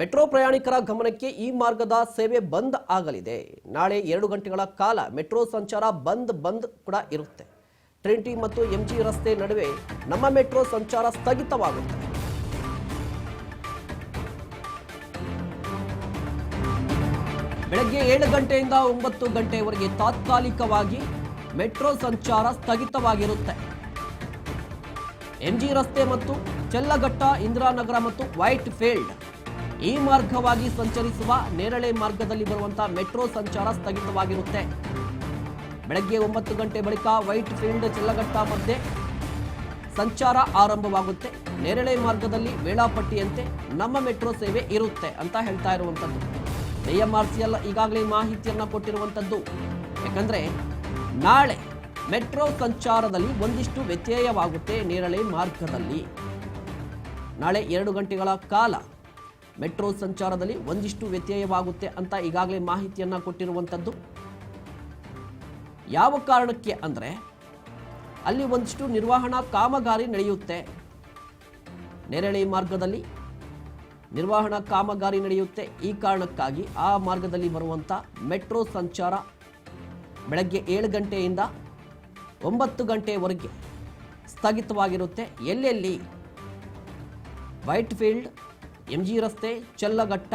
Metro ಪ್ರಯಾಣಿಕರ ಗಮನಕ್ಕೆ ಈ ಮಾರ್ಗದ ಸೇವೆ ಬಂದ್ ಆಗಲಿದೆ. ನಾಳೆ ಎರಡು ಗಂಟೆಗಳ ಕಾಲ ಮೆಟ್ರೋ ಸಂಚಾರ ಬಂದ್ ಬಂದ್ ಕೂಡ ಇರುತ್ತೆ. ಟ್ರಿನಿಟಿ ಮತ್ತು ಎಂಜಿ ರಸ್ತೆ ನಡುವೆ ನಮ್ಮ ಮೆಟ್ರೋ ಸಂಚಾರ ಸ್ಥಗಿತವಾಗುತ್ತೆ ಬೆಳಗ್ಗೆ ಏಳು ಗಂಟೆಯಿಂದ ಒಂಬತ್ತು ಗಂಟೆವರೆಗೆ ತಾತ್ಕಾಲಿಕವಾಗಿ ಮೆಟ್ರೋ ಸಂಚಾರ ಸ್ಥಗಿತವಾಗಿರುತ್ತೆ. ಎಂಜಿ ರಸ್ತೆ ಮತ್ತು ಚೆಲ್ಲಘಟ್ಟ, ಇಂದಿರಾನಗರ ಮತ್ತು ವೈಟ್ ಫೀಲ್ಡ್ ಈ ಮಾರ್ಗವಾಗಿ ಸಂಚರಿಸುವ ನೇರಳೆ ಮಾರ್ಗದಲ್ಲಿ ಬರುವಂತಹ ಮೆಟ್ರೋ ಸಂಚಾರ ಸ್ಥಗಿತವಾಗಿರುತ್ತೆ. ಬೆಳಗ್ಗೆ ಒಂಬತ್ತು ಗಂಟೆ ಬಳಿಕ ವೈಟ್ ಫೀಲ್ಡ್ ಚಲ್ಲಘಟ್ಟ ಮಧ್ಯೆ ಸಂಚಾರ ಆರಂಭವಾಗುತ್ತೆ. ನೇರಳೆ ಮಾರ್ಗದಲ್ಲಿ ವೇಳಾಪಟ್ಟಿಯಂತೆ ನಮ್ಮ ಮೆಟ್ರೋ ಸೇವೆ ಇರುತ್ತೆ ಅಂತ ಹೇಳ್ತಾ ಇರುವಂಥದ್ದು ಬಿಎಂಆರ್ಸಿಎಲ್ ಈಗಾಗಲೇ ಮಾಹಿತಿಯನ್ನ ಕೊಟ್ಟಿರುವಂಥದ್ದು ಯಾಕಂದ್ರೆ ನಾಳೆ ಮೆಟ್ರೋ ಸಂಚಾರದಲ್ಲಿ ಒಂದಿಷ್ಟು ವ್ಯತ್ಯಯವಾಗುತ್ತೆ ನೇರಳೆ ಮಾರ್ಗದಲ್ಲಿ. ನಾಳೆ ಎರಡು ಗಂಟೆಗಳ ಕಾಲ ಮೆಟ್ರೋ ಸಂಚಾರದಲ್ಲಿ ಒಂದಿಷ್ಟು ವ್ಯತ್ಯಯವಾಗುತ್ತೆ ಅಂತ ಈಗಾಗಲೇ ಮಾಹಿತಿಯನ್ನ ಕೊಟ್ಟಿರುವಂಥದ್ದು ಯಾವ ಕಾರಣಕ್ಕೆ ಅಂದರೆ ಅಲ್ಲಿ ಒಂದಿಷ್ಟು ನಿರ್ವಹಣಾ ಕಾಮಗಾರಿ ನಡೆಯುತ್ತೆ. ನೆರಳಿ ಮಾರ್ಗದಲ್ಲಿ ನಿರ್ವಹಣಾ ಕಾಮಗಾರಿ ನಡೆಯುತ್ತೆ. ಈ ಕಾರಣಕ್ಕಾಗಿ ಆ ಮಾರ್ಗದಲ್ಲಿ ಬರುವಂಥ ಮೆಟ್ರೋ ಸಂಚಾರ ಬೆಳಗ್ಗೆ ಏಳು ಗಂಟೆಯಿಂದ ಒಂಬತ್ತು ಗಂಟೆವರೆಗೆ ಸ್ಥಗಿತವಾಗಿರುತ್ತೆ. ಎಲ್ಲೆಲ್ಲಿ? ವೈಟ್ ಫೀಲ್ಡ್ ಎಂ ಜಿ ರಸ್ತೆ ಚಲ್ಲಘಟ್ಟ.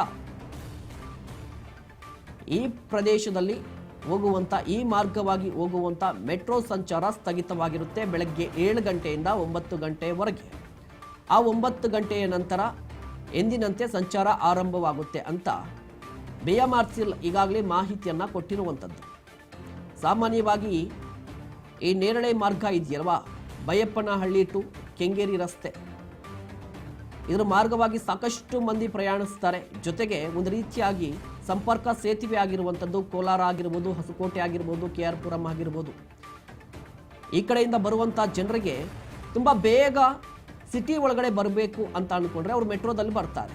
ಈ ಪ್ರದೇಶದಲ್ಲಿ ಹೋಗುವಂಥ ಈ ಮಾರ್ಗವಾಗಿ ಹೋಗುವಂಥ ಮೆಟ್ರೋ ಸಂಚಾರ ಸ್ಥಗಿತವಾಗಿರುತ್ತೆ ಬೆಳಗ್ಗೆ ಏಳು ಗಂಟೆಯಿಂದ ಒಂಬತ್ತು ಗಂಟೆವರೆಗೆ. ಆ ಒಂಬತ್ತು ಗಂಟೆಯ ನಂತರ ಎಂದಿನಂತೆ ಸಂಚಾರ ಆರಂಭವಾಗುತ್ತೆ ಅಂತ ಬಿಎಂಆರ್ಸಿಎಲ್ ಈಗಾಗಲೇ ಮಾಹಿತಿಯನ್ನು ಕೊಟ್ಟಿರುವಂಥದ್ದು ಸಾಮಾನ್ಯವಾಗಿ ಈ ನೇರಳೆ ಮಾರ್ಗ ಇದೆಯಲ್ವಾ? ಬೈಯಪ್ಪನಹಳ್ಳಿ ಟು ಕೆಂಗೇರಿ ರಸ್ತೆ. ಇದರ ಮಾರ್ಗವಾಗಿ ಸಾಕಷ್ಟು ಮಂದಿ ಪ್ರಯಾಣಿಸ್ತಾರೆ. ಜೊತೆಗೆ ಒಂದು ರೀತಿಯಾಗಿ ಸಂಪರ್ಕ ಸೇತುವೆ ಆಗಿರುವಂಥದ್ದು ಕೋಲಾರ ಆಗಿರ್ಬೋದು, ಹೊಸಕೋಟೆ ಆಗಿರ್ಬೋದು ಕೆ ಆರ್ ಪುರಂ ಆಗಿರ್ಬೋದು. ಈ ಕಡೆಯಿಂದ ಬರುವಂಥ ಜನರಿಗೆ ತುಂಬ ಬೇಗ ಸಿಟಿ ಒಳಗಡೆ ಬರಬೇಕು ಅಂತ ಅಂದ್ಕೊಂಡ್ರೆ ಅವರು ಮೆಟ್ರೋದಲ್ಲಿ ಬರ್ತಾರೆ.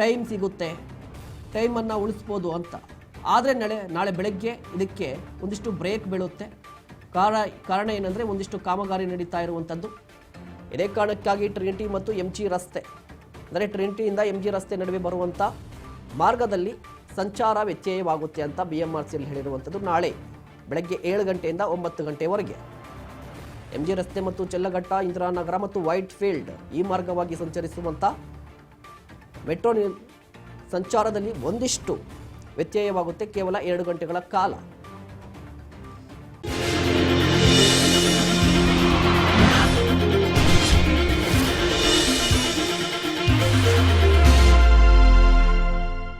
ಟೈಮ್ ಸಿಗುತ್ತೆ ಟೈಮನ್ನು ಉಳಿಸ್ಬೋದು ಅಂತ. ಆದರೆ ನಾಳೆ ನಾಳೆ ಬೆಳಗ್ಗೆ ಇದಕ್ಕೆ ಒಂದಿಷ್ಟು ಬ್ರೇಕ್ ಬೀಳುತ್ತೆ. ಕಾರಣ ಕಾರಣ ಏನಂದರೆ ಒಂದಿಷ್ಟು ಕಾಮಗಾರಿ ನಡೀತಾ ಇರುವಂಥದ್ದು ಇದೇ ಕಾರಣಕ್ಕಾಗಿ ಟ್ರಿನಿಟಿ ಮತ್ತು ಎಂ ಜಿ ರಸ್ತೆ, ಅಂದರೆ ಟ್ರಿನಿಟಿಯಿಂದ ಎಂ ಜಿ ರಸ್ತೆ ನಡುವೆ ಬರುವಂಥ ಮಾರ್ಗದಲ್ಲಿ ಸಂಚಾರ ವ್ಯತ್ಯಯವಾಗುತ್ತೆ ಅಂತ ಬಿ ಎಂ ಆರ್ ಸಿಯಲ್ಲಿ ಹೇಳಿರುವಂಥದ್ದು ನಾಳೆ ಬೆಳಗ್ಗೆ ಏಳು ಗಂಟೆಯಿಂದ ಒಂಬತ್ತು ಗಂಟೆವರೆಗೆ. ಎಂ ಜಿ ರಸ್ತೆ ಮತ್ತು ಚೆಲ್ಲಘಟ್ಟ, ಇಂದಿರಾನಗರ ಮತ್ತು ವೈಟ್ ಫೀಲ್ಡ್ ಈ ಮಾರ್ಗವಾಗಿ ಸಂಚರಿಸುವಂಥ ಮೆಟ್ರೋ ಸಂಚಾರದಲ್ಲಿ ಒಂದಿಷ್ಟು ವ್ಯತ್ಯಯವಾಗುತ್ತೆ ಕೇವಲ ಎರಡು ಗಂಟೆಗಳ ಕಾಲ.